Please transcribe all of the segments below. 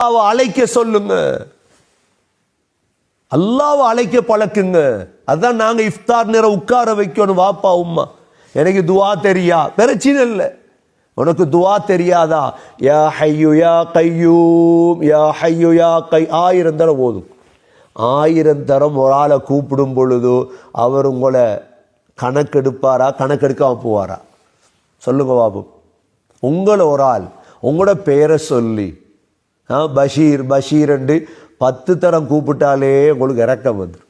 அல்லாவை அழைக்க சொல்லுங்க. அல்லாவை அழைக்க பழக்குங்க. அதான் நாங்க இஃப்தார் நேரம் உட்கார வைக்கணும் வாப்பா உம்மா. எனக்கு துவா தெரியா? பிரச்சனை இல்லை. உனக்கு துவா தெரியாதா? யா ஹையு யா கையூம் யா ஹையு யா கை. ஆயிரம் தரம் போதும். ஆயிரம் தரம் ஒரு ஆளை கூப்பிடும் பொழுது அவர் உங்களை கணக்கெடுப்பாரா? கணக்கெடுக்காம போவாரா? சொல்லுங்க பாபு. உங்களை ஒரு ஆள் உங்களோட பெயரை சொல்லி பஷீர் பஷீர் என்று பத்து தரம் கூப்பிட்டாலே உங்களுக்கு இறக்கம் வந்துடும்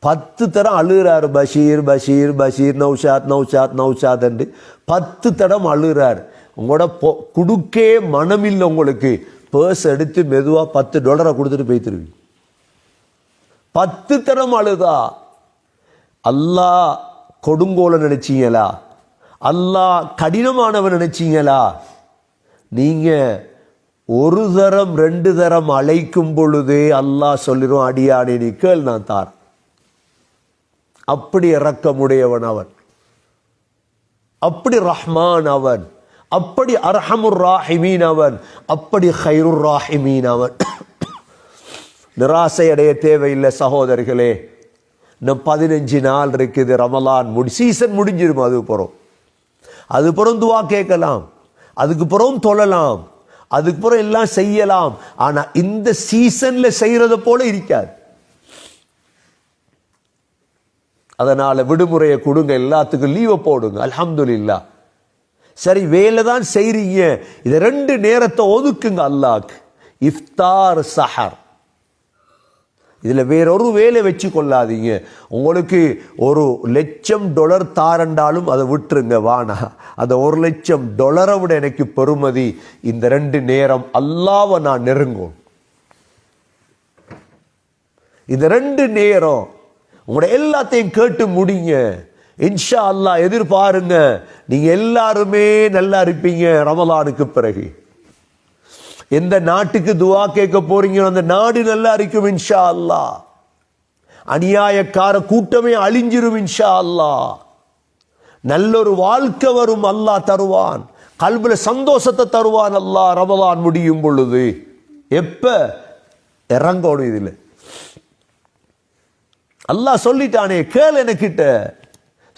பத்து தரம் அழுகிறார் பஷீர் பஷீர் பஷீர் நௌஷாத் நௌஷாத் நௌஷாத் என்று பத்து தடம் அழுகிறார். உங்களோட பொ குடுக்கே மனமில்லை உங்களுக்கு. பேர்ஸ் எடுத்து மெதுவாக பத்து டாலரை கொடுத்துட்டு போய்த்திருவீங்க பத்து தரம் அழுதா? அல்லா கொடுங்கோலை நினச்சிங்களா? அல்லா கடினமானவன் நினச்சிங்களா? நீங்க ஒரு தரம் ரெண்டு தரம் அழைக்கும் பொழுதே அல்லாஹ் சொல்லிடும் அடியானே நீ கேள் நான் தார் அப்படி இறக்கமுடையவன் அவன். அப்படி ரஹ்மான் அவன். அப்படி அர்ஹமுர் ராஹிமீன் அவன். அப்படி ஹைருர் ராஹிமீன் அவன். நிராசை அடைய தேவையில்லை சகோதரர்களே இன்னும் பதினஞ்சு நாள் இருக்குது ரமலான் முடி சீசன் முடிஞ்சிரும் அது புறம். அது புறம் துவா கேட்கலாம். அதுக்கு பிறகும் தொழலாம். அதுக்கு பிறகு எல்லாம் செய்யலாம். ஆனால் இந்த சீசனில் செய்கிறத போல இருக்காது. அதனால் விடுமுறையை கொடுங்க எல்லாத்துக்கும் லீவை போடுங்க. இல்லா சரி வேலை தான் செய்கிறீங்க இதை ரெண்டு நேரத்தை ஒதுக்குங்க அல்லாக்கு. இஃப்தார் சஹர். இதில் வேறொரு வேலை வச்சு கொள்ளாதீங்க உங்களுக்கு ஒரு லட்சம் டொலர் தாரண்டாலும் அதை விட்டுருங்க வானா. அந்த ஒரு லட்சம் டொலரை விட எனக்கு பெருமதி இந்த ரெண்டு நேரம் அல்லாவை நான் நெருங்கும். இந்த ரெண்டு நேரம் உங்களோட எல்லாத்தையும் கேட்டு முடிங்க. இன்ஷா அல்லாஹ் எதிர்பாருங்க. நீங்கள் எல்லாருமே நல்லா இருப்பீங்க. ரமலானுக்கு பிறகு. எந்த நாட்டுக்கு துவா கேட்க போறீங்களோ அந்த நாடு நல்லா இருக்கும் இன்ஷா அல்லாஹ் அநியாயக்கார கூட்டமே அழிஞ்சிரும் இன்ஷா அல்லாஹ் நல்லொரு வாழ்க்கை வரும் அல்லாஹ் தருவான். கல்வில சந்தோஷத்தை தருவான் அல்லாஹ். ரமலான் முடியும் பொழுது. எப்ப? இறங்கணும் இதில். அல்லாஹ் சொல்லிட்டானே கேள் எனக்கிட்ட.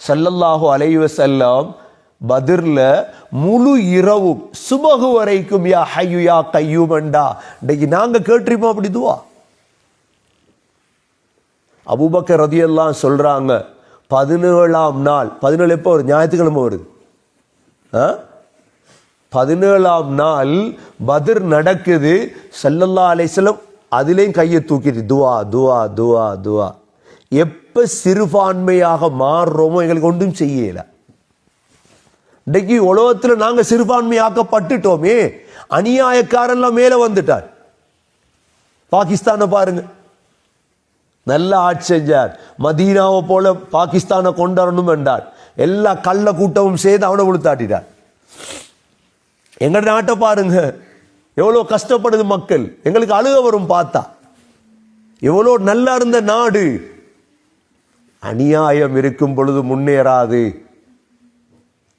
ஸல்லல்லாஹு அலைவ செல்லாம் பதிரில் முழு இரவும் சுபகு வரைக்கும் யா ஹையு யா கையூமண்டா. இன்னைக்கு நாங்கள் கேட்டிருப்போம் அப்படி துவா. அபுபக்க ரதியெல்லாம் சொல்கிறாங்க பதினேழாம் நாள் பதினேழு எப்போ வருது? ஞாயிற்றுக்கிழமை வருது. ஆ? பதினேழாம் நாள் பதிர் நடக்குது ஸல்லல்லாஹு அலைசலம் அதுலேயும் கையை தூக்கிட்டு துவா துவா துவா துவா. எப்போ சிறுபான்மையாக மாறுறோமோ எங்களுக்கு ஒன்றும் செய்யலை. இன்னைக்கு உலகத்தில் நாங்கள் சிறுபான்மையாக்கப்பட்டுட்டோமே. அநியாயக்காரெல்லாம் மேலே வந்துட்டார். பாகிஸ்தானை பாருங்க. நல்ல ஆட்சி செஞ்சார். மதீனாவை போல பாகிஸ்தானை கொண்டாடணும் என்றார். எல்லா கள்ள கூட்டமும் சேர்ந்து அவனை உளுத்தாட்டிட்டார். எங்க நாட்டை பாருங்க. எவ்வளோ கஷ்டப்படுது மக்கள். எங்களுக்கு அழுக வரும் பார்த்தா. எவ்வளோ நல்லா இருந்த நாடு. அநியாயம் இருக்கும் பொழுது முன்னேறாது.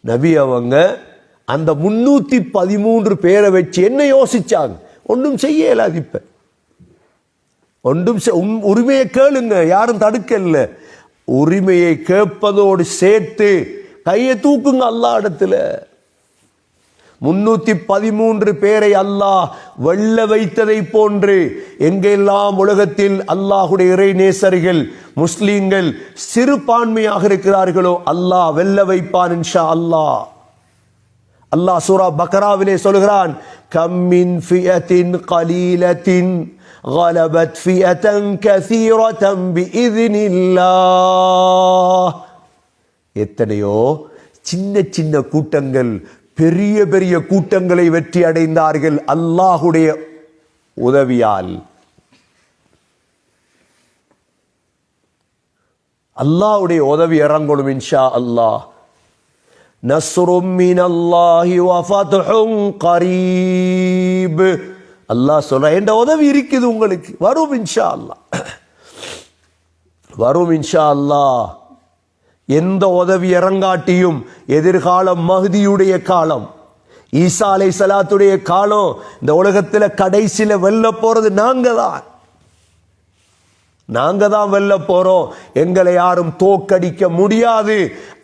நபி அவங்க அந்த முன்னூற்றி பதிமூன்று பேரை வச்சு என்ன யோசிச்சாங்க? ஒன்றும் செய்ய அது இப்போ. ஒன்றும் செ- உரிமையை கேளுங்க யாரும் தடுக்கல உரிமையை கேட்பதோடு சேர்த்து கையை தூக்குங்க அல்லா இடத்துல. முன்னூத்தி பதிமூன்று பேரை அல்லாஹ் வெல்ல வைத்ததை போன்று எங்கெல்லாம் உலகத்தில் அல்லாஹுடைய இறை நேசர்கள் முஸ்லீம்கள் சிறுபான்மையாக இருக்கிறார்களோ அல்லாஹ் வெல்ல வைப்பான் இன்ஷா அல்லாஹ் அல்லாஹ் சூரா பக்ராவிலே சொல்கிறான் கம்மின் ஃபியத்தின் கலீலத்தின் غلبت فئة كثيرة بإذن الله எத்தனையோ சின்ன சின்ன கூட்டங்கள் பெரிய பெரிய கூட்டங்களை வெற்றி அடைந்தார்கள் அல்லாஹுடைய உதவியால். அல்லாஹுடைய உதவி இறங்கணும் இன்ஷா அல்லாஹ். நஸ்ரும் மினல்லாஹி வ ஃபத்ஹுன் கரீப். அல்லாஹ் சொல்ற என்ற உதவி இருக்குது உங்களுக்கு. வரும் இன்ஷா அல்லாஹ். வரும் இன்ஷா அல்லாஹ். எந்த உதவி இறங்காட்டியும் எதிர்காலம் மகுதியுடைய காலம். ஈசா அலை சலாத்துடைய காலம் இந்த உலகத்தில் கடைசியில் வெல்ல போறது நாங்க தான் நாங்க தான் வெல்ல போறோம். எங்களை யாரும் தோக்கடிக்க முடியாது.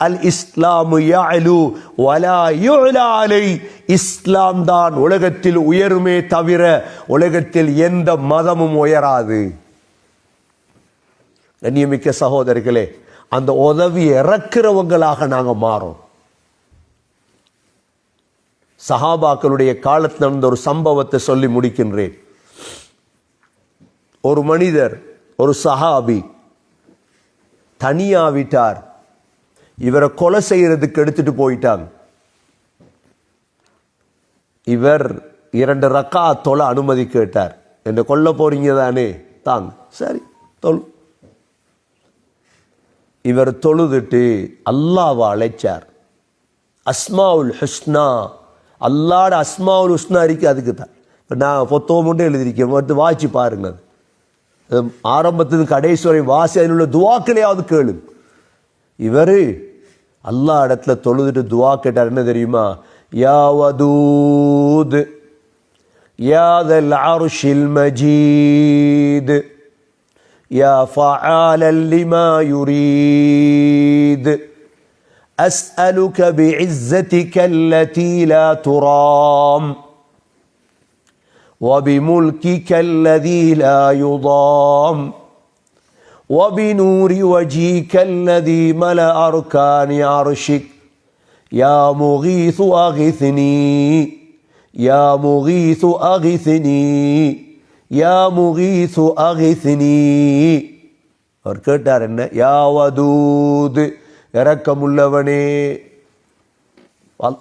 அல் இஸ்லாமு யாலு வலா யுலா இஸ்லாம் தான் உலகத்தில் உயருமே தவிர உலகத்தில் எந்த மதமும் உயராது. கண்ணியமிக்க சகோதரர்களே அந்த உதவி இறக்கிறவங்களாக நாங்கள் மாறோம். சஹாபாக்களுடைய காலத்தில் நடந்த ஒரு சம்பவத்தை சொல்லி முடிக்கின்றேன். ஒரு மனிதர் ஒரு சஹாபி தனியாவிட்டார் இவரை கொலை செய்யறதுக்கு எடுத்துட்டு போயிட்டாங்க. இவர் இரண்டு ரக்கா தொலை அனுமதி கேட்டார். என்ன கொல்ல போறீங்க தானே? தாங்க. சரி தொழு. இவர் தொழுதுட்டு அல்லாவை அழைச்சார். அஸ்மாவுல் ஹுஸ்னா. அல்லாட அஸ்மாவுல் ஹுஸ்னா இருக்கு அதுக்கு தான். இப்போ நான் பொத்தவம் மட்டும் எழுதியிருக்கேன் மட்டும் வாய்ச்சி பாருங்க அது அது ஆரம்பத்திலிருந்து கடைசி வரை வாசி அதில் உள்ள துவாக்களையாவது கேளு. இவர் அல்லா இடத்துல தொழுதுட்டு துவா கேட்டார் என்ன தெரியுமா? யா யாதல் யா தல் يا فعالا لما يريد. أسألك بعزتك التي لا ترام وبملكك الذي لا يضام وبنور وجهك الذي ملأ أركان عرشك. يا مغيث أغثني يا مغيث أغثني. யா முகீசு அகிசினி அவர் கேட்டார் என்ன? யா வதூது இறக்கமுள்ளவனே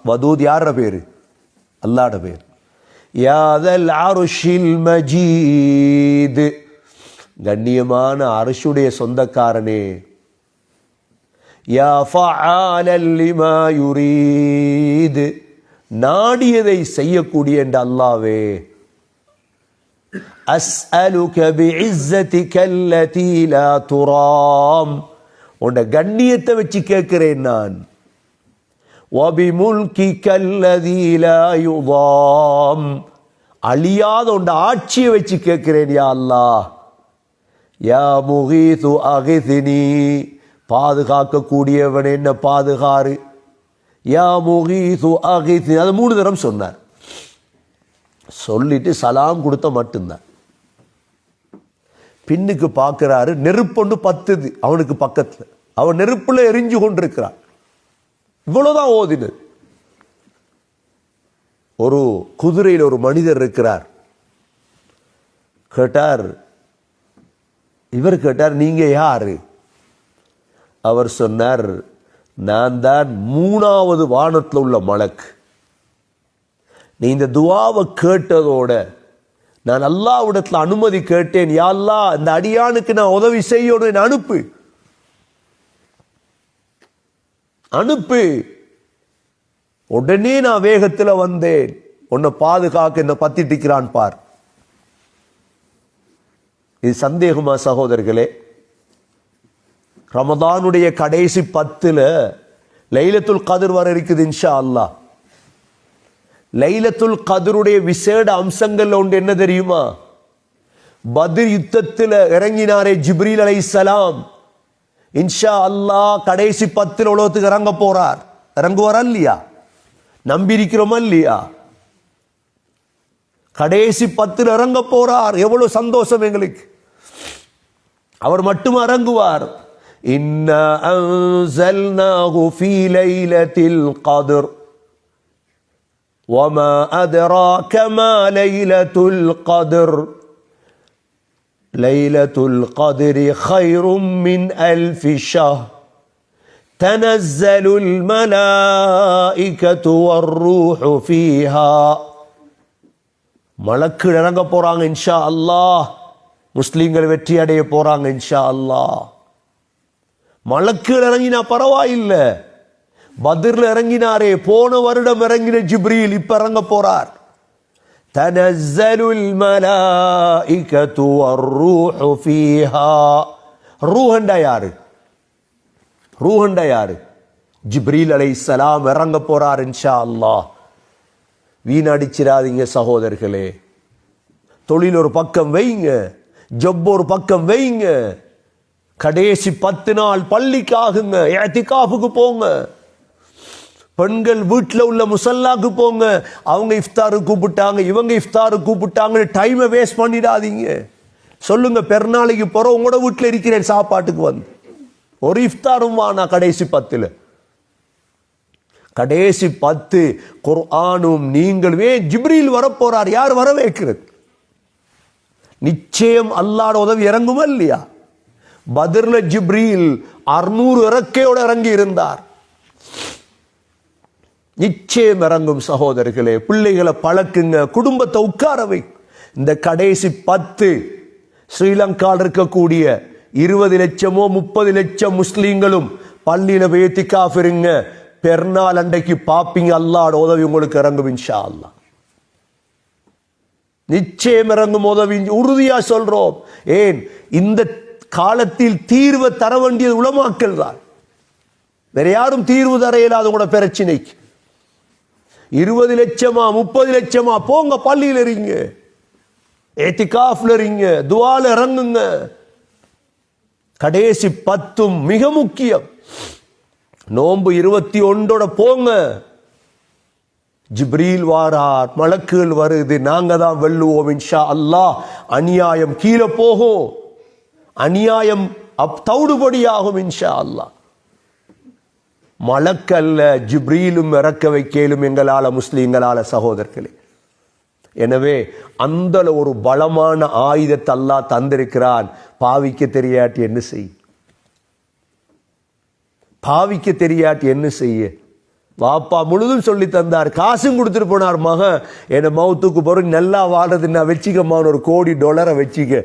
வதூத் யார பேர்? அல்லாட பேர். யாதல் அருஷில் மஜீது. கண்ணியமான அரசுடைய சொந்தக்காரனே. யா ஃபஆலல் யுரீது. நாடியதை செய்யக்கூடிய என்ற அல்லாவே. துராம். உன்னை கண்ணியத்தை வச்சு கேட்கிறேன் நான். அழியாத உண்ட ஆட்சியை வச்சு கேட்கிறேன் யா அல்லா யா முகீது அகிதினி. பாதுகாக்கக்கூடியவன் என்ன பாதுகாரு? யா முகீது அகிதினி. அது மூணு தரம் சொன்னார். சொல்லிட்டு சலாம் கொடுத்த மட்டும்தான். பின்னுக்கு பார்க்குறாரு நெருப்பொண்டு பத்துது அவனுக்கு பக்கத்தில். அவன் நெருப்பில் எரிஞ்சு கொண்டிருக்கிறான். இவ்வளோதான் ஓதினது ஒரு குதிரையில் ஒரு மனிதர் இருக்கிறார். கேட்டார் இவர் கேட்டார் நீங்க யாரு? அவர் சொன்னார் நான் தான் மூணாவது வானத்தில் உள்ள மலக்கு. நீ இந்த துவாவை கேட்டதோட நான் அல்லாவிடத்தில் அனுமதி கேட்டேன். யா அல்லாஹ் இந்த அடியானுக்கு நான் உதவி செய்யணும். அனுப்பு. அனுப்பு. உடனே நான் வேகத்தில் வந்தேன். உன்னை பாதுகாக்க என்ன பத்திட்டிக்கிறான் பார். இது சந்தேகமா சகோதரர்களே? ரமதானுடைய கடைசி பத்துல லைலத்துல் கதிர் வர இருக்குது இன்ஷா அல்லாஹ். லைலத்துல் கதருடைய விசேட அம்சங்கள்ல ஒன்று என்ன தெரியுமா? பத்ர் யுத்தத்தில் இறங்கினாரே ஜிப்ரீல் அலை சலாம் இன்ஷா அல்லாஹ் கடைசி பத்தில் உலகத்துக்கு இறங்க போறார். இறங்குவாரா இல்லையா? நம்பியிருக்கிறோமா இல்லையா? கடைசி பத்தில் இறங்க போறார். எவ்வளவு சந்தோஷம் எங்களுக்கு. அவர் மட்டும் இறங்குவார். இன்ன அன்சல்னாஹு ஃபீ லைலத்தில் கத்ர். وما أدراك ما ليلة القدر ليلة القدر خير من ألف شهر تنزل الملائكة والروح فيها மலக்கு இறங்க போறாங்க இன்ஷா அல்லாஹ் முஸ்லீம்கள் வெற்றி அடைய போறாங்க இன்ஷா அல்லாஹ் மலக்குகள் இறங்கினா பரவாயில்லை பத்ரில் இறங்கினாரே போன வருடம் இறங்கின ஜிப்ரீல் இப்ப இறங்க போறார் تنزل الملائكة والروح فيها ரூஹண்டா யாரு ரூஹண்டா யாரு ஜிப்ரீல் அலை சலாம் இறங்க போறார் இன்ஷா அல்லாஹ் வீணடிச்சிடாதீங்க சகோதரர்களே தொழில் ஒரு பக்கம் வைங்க ஜப் ஒரு பக்கம் வைங்க கடைசி பத்து நாள் பள்ளிக்கு ஆகுங்க ஏத்திகாஃபுக்கு போங்க பெண்கள் வீட்டில் உள்ள முசல்லாக்கு போங்க. அவங்க இஃப்தாரு கூப்பிட்டாங்க இவங்க இஃப்தாரு கூப்பிட்டாங்க டைமை வேஸ்ட் பண்ணிடாதீங்க. சொல்லுங்க பெருநாளைக்கு போகிற உங்களோட வீட்டில் இருக்கிறேன் சாப்பாட்டுக்கு வந்து. ஒரு இஃப்தாரும் வானா கடைசி பத்தில். கடைசி பத்து குர்ஆனும் நீங்களுமே ஜிப்ரீல் வரப்போறார். யார் வர வைக்கிறது நிச்சயம் அல்லாட உதவி இறங்குமா இல்லையா? பதிரில் ஜிப்ரியில் அறுநூறு இறக்கையோடு இறங்கி இருந்தார் நிச்சயம் இறங்கும் சகோதரர்களே பிள்ளைகளை பழக்குங்க குடும்பத்தை உட்காரவை இந்த கடைசி பத்து ஸ்ரீலங்காவில் இருக்கக்கூடிய இருபது லட்சமோ முப்பது லட்சம் முஸ்லீம்களும் பள்ளியில வேத்திக்காஃபிருங்க பெருநாள் அன்றைக்கு பாப்பீங்க அல்லாட உதவி உங்களுக்கு இறங்கும் இன்ஷா அல்லாஹ் நிச்சயம் இறங்கும் உதவி. உறுதியா சொல்றோம். ஏன்? இந்த காலத்தில் தீர்வை தர வேண்டியது உளமாக்கல் தான். வேற யாரும் தீர்வு தர இயலாத கூட பிரச்சனைக்கு. இருபது லட்சமா முப்பது லட்சமா போங்க பள்ளியில் இருங்க ஏத்திகாஃப்ல இருங்க துவால இறங்குங்க. கடைசி பத்தும் மிக முக்கியம். நோன்பு இருபத்தி ஒன்றோட போங்க. ஜிப்ரீல் வாரார் மலக்குகள் வருது நாங்க தான் வெல்லுவோம் இன்ஷா அல்லாஹ் அநியாயம் கீழே போகும். அநியாயம் அப் தவிடுபடியாகும் இன்ஷா அல்லாஹ் மலக்கல்ல ஜிப்ரீலும் இறக்க வைக்கலும் எங்களால் முஸ்லீம்களால் சகோதரர்களே. எனவே அந்த ஒரு பலமான ஆயுதத்தை அல்லா தந்திருக்கிறான். பாவிக்க தெரியாட்டி என்ன செய்? பாவிக்க தெரியாட்டி என்ன செய்ய? வாப்பா முழுதும் சொல்லி தந்தார். காசும் கொடுத்துட்டு போனார் மகன். என்னை மவுத்துக்கு பிறகு நல்லா வாழ்றது நான் வச்சுக்கம்மான்னு ஒரு கோடி டாலரை வச்சுக்க.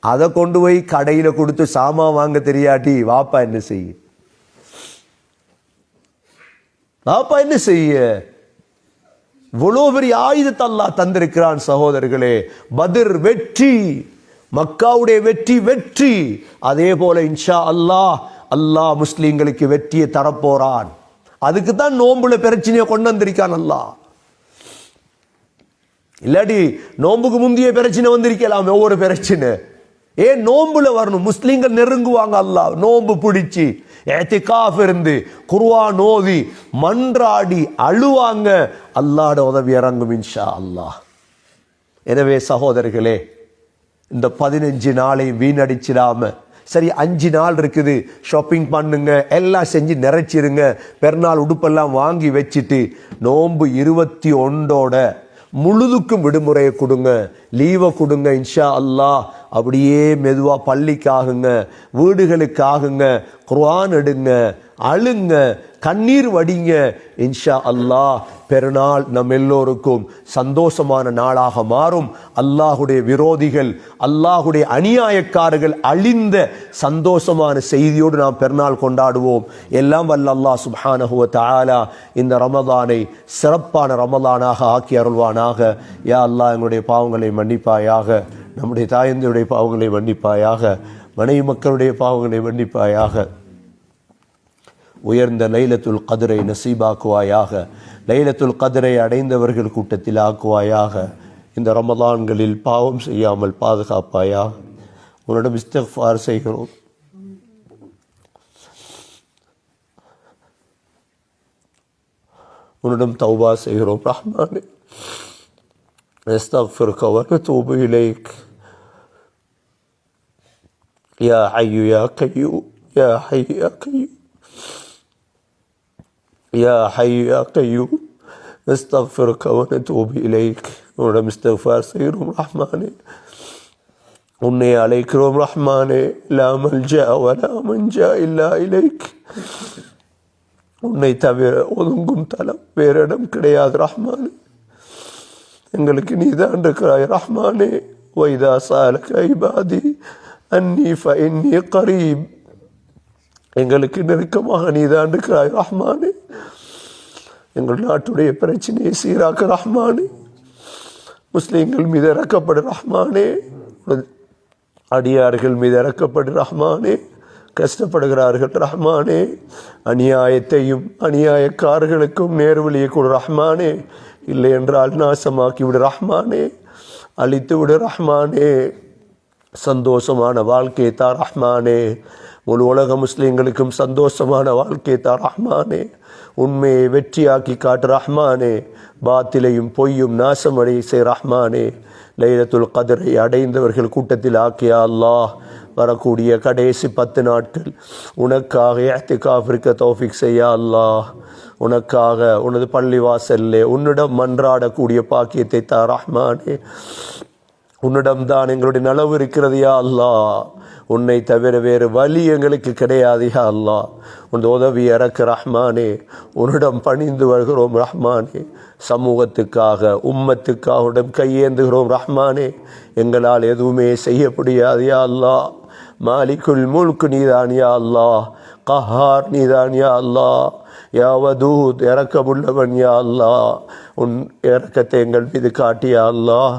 அதை கொண்டு போய் கடையில் கொடுத்து சாமான் வாங்க தெரியாட்டி வாப்பா என்ன செய்யும் பாப்பா என்ன செய்ய? இவ்வளோ பெரிய ஆயுதத்தை தந்திருக்கிறான் சகோதரர்களே. பதிர் வெற்றி மக்காவுடைய வெற்றி வெற்றி. அதே போல இன்ஷா அல்லாஹ் அல்லாஹ் முஸ்லீம்களுக்கு வெற்றியை தரப்போறான். அதுக்கு தான் நோம்புல பிரச்சனையை கொண்டு வந்திருக்கான் அல்லாஹ். இல்லாட்டி நோம்புக்கு முந்தைய பிரச்சனை வந்திருக்கலாம் ஒவ்வொரு பிரச்சனை. ஏன் நோம்புல வரணும். முஸ்லீம்கள் நெருங்குவாங்க அல்லாஹ். நோம்பு பிடிச்சி. ஏத்திகாஃப் இருந்து குருவா நோவி மன்றாடி அழுவாங்க. அல்லாட உதவி இறங்கும் இன்ஷா அல்லாஹ். எனவே சகோதரர்களே இந்த பதினஞ்சு நாளை வீணடிச்சிடாம சரி அஞ்சு நாள் இருக்குது ஷாப்பிங் பண்ணுங்க எல்லாம் செஞ்சு நிறைச்சிருங்க. பெருநாள் உடுப்பெல்லாம் வாங்கி வச்சுட்டு நோன்பு இருபத்தி ஒன்றோட முழுதுக்கும் விடுமுறையை கொடுங்க. லீவை கொடுங்க இன்ஷா அல்லாஹ். அப்படியே மெதுவாக பள்ளிக்காகுங்க வீடுகளுக்காகுங்க குர்ஆன் எடுங்க அழுங்க கண்ணீர் வடிங்க இன்ஷா அல்லாஹ் பெருநாள் நம் எல்லோருக்கும் சந்தோஷமான நாளாக மாறும். அல்லாஹுடைய விரோதிகள் அல்லாஹுடைய அநியாயக்காரர்கள் அழிந்த சந்தோஷமான செய்தியோடு நாம் பெருநாள் கொண்டாடுவோம். எல்லாம் வல்ல அல்லாஹ் சுப்ஹானஹு தாலா இந்த ரமதானை சிறப்பான ரமதானாக ஆக்கி அருள்வானாக. யா அல்லாஹ் எங்களுடைய பாவங்களை மன்னிப்பாயாக. நம்முடைய தாயந்தருடைய பாவங்களை மன்னிப்பாயாக. மனைவி மக்களுடைய பாவங்களை மன்னிப்பாயாக. உயர்ந்த லைலத்துல் கதிரை நசீபாக்குவாயாக லைலத்துல் கதிரை அடைந்தவர்கள் கூட்டத்தில் ஆக்குவாயாக இந்த ரமதான்களில் பாவம் செய்யாமல் பாதுகாப்பாயாக உன்னிடம் இஸ்திஃபார் செய்கிறோம் உன்னிடம் தௌபா செய்கிறோம் ரஹ்மானே نستغفرك ونتوب إليك يا حي يا قيوم يا حي يا قيوم يا حي يا قيوم نستغفرك ونتوب إليك ونم استغفار سيرهم رحماني உன்னை அழைக்கிறோம் ரஹ்மானே லா மல்ஜா வலா மஞ்சா இல்லா இலைக் உன்னை தவிர ஒதுங்கும் தலம் வேற இடம் கிடையாது ரஹ்மானே எங்களுக்கு நீதான் இருக்கிறாய் ரஹ்மானே வைதா சாலக ஐபாதி அன்னி ஃபஇன்னி கரீப் எங்களுக்கு நெருக்கமாக நீதான் இருக்கிறாய் ரஹ்மானே. எங்கள் நாட்டுடைய பிரச்சனையை சீராக்க ரஹ்மானே. முஸ்லீம்கள் மீது இறக்கப்படு ரஹ்மானே. அடியார்கள் மீது இறக்கப்படு ரஹ்மானே. கஷ்டப்படுகிறார்கள் ரஹ்மானே. அநியாயத்தையும் அநியாயக்காரர்களுக்கும் நேர்வழியை கொடு ரஹ்மானே. இல்லை என்றால் நாசமாக்கி விடு ரஹ்மானே. அழித்து விடு ரஹ்மானே. சந்தோஷமான வாழ்க்கையை தா ரஹ்மானே. ஒரு உலக முஸ்லீம்களுக்கும் சந்தோஷமான வாழ்க்கையை தா ரஹ்மானே. உண்மையை வெற்றியாக்கி காட்டு ரஹ்மானே. பாத்திலையும் பொய்யும் நாசமடை செய் ரஹ்மானே. லைலத்துல் கதிரை அடைந்தவர்கள் கூட்டத்தில் ஆக்கியா அல்லாஹ் வரக்கூடிய கடைசி பத்து நாட்கள் உனக்காக ஏத்திகாஃப் இருக்க தௌஃபிக் செய்யா அல்லாஹ். உனக்காக உனது பள்ளிவாசல்லே உன்னிடம் மன்றாடக்கூடிய பாக்கியத்தை தா ரஹ்மானே. உன்னிடம்தான் எங்களுடைய நலவு இருக்கிறது யா அல்லா. உன்னை தவிர வேறு வழி எங்களுக்கு கிடையாது யா அல்லாஹ் உன் உதவி இறக்கு ரஹ்மானே. உன்னிடம் பணிந்து வருகிறோம் ரஹ்மானே. சமூகத்துக்காக உம்மத்துக்காக உடன் கையேந்துகிறோம் ரஹ்மானே. எங்களால் எதுவுமே செய்ய முடியாது யா அல்லா. மாலிக்குல் முல்கு நீதான் யா கஹார் நீதான் யா அல்லாஹ் இறக்கமுள்ளவன் யா அல்லாஹ் உன் இறக்கத்தை எங்கள் மீது காட்டியா அல்லாஹ்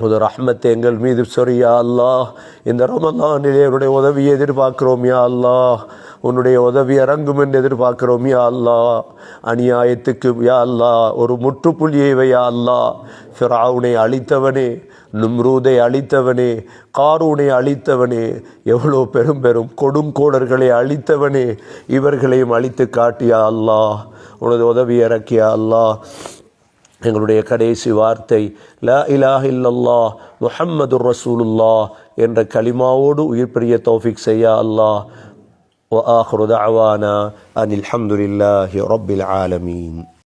உது ரஹ்மத்தை எங்கள் மீது சொரியா அல்லாஹ். இந்த ரமலானிலே உன்னுடைய உதவியை எதிர்பார்க்கிறோம் யா அல்லாஹ். உன்னுடைய உதவி இறங்கும் என்று எதிர்பார்க்கிறோம் யா அல்லாஹ். அநியாயத்துக்கு யா அல்லாஹ். ஒரு முற்றுப்புள்ளியை வையா அல்லாஹ். ஃபிராவுனை அழித்தவனே நும்ரூதை அழித்தவனே காரூனை அழித்தவனே எவ்வளோ பெரும் பெரும் கொடுங்கோடர்களை அழித்தவனே இவர்களையும் அழித்து காட்டியா அல்லாஹ். உனது உதவி இறக்கியா அல்லாஹ். எங்களுடைய கடைசி வார்த்தை லா இலாஹ இல்லல்லாஹ் முஹம்மதுர் ரசூலுல்லாஹ் என்ற கலிமாவோடு உயிர் பிரிய தௌஃபிக் செய்யா அல்லாஹ் وآخر دعوانا أن الحمد لله رب العالمين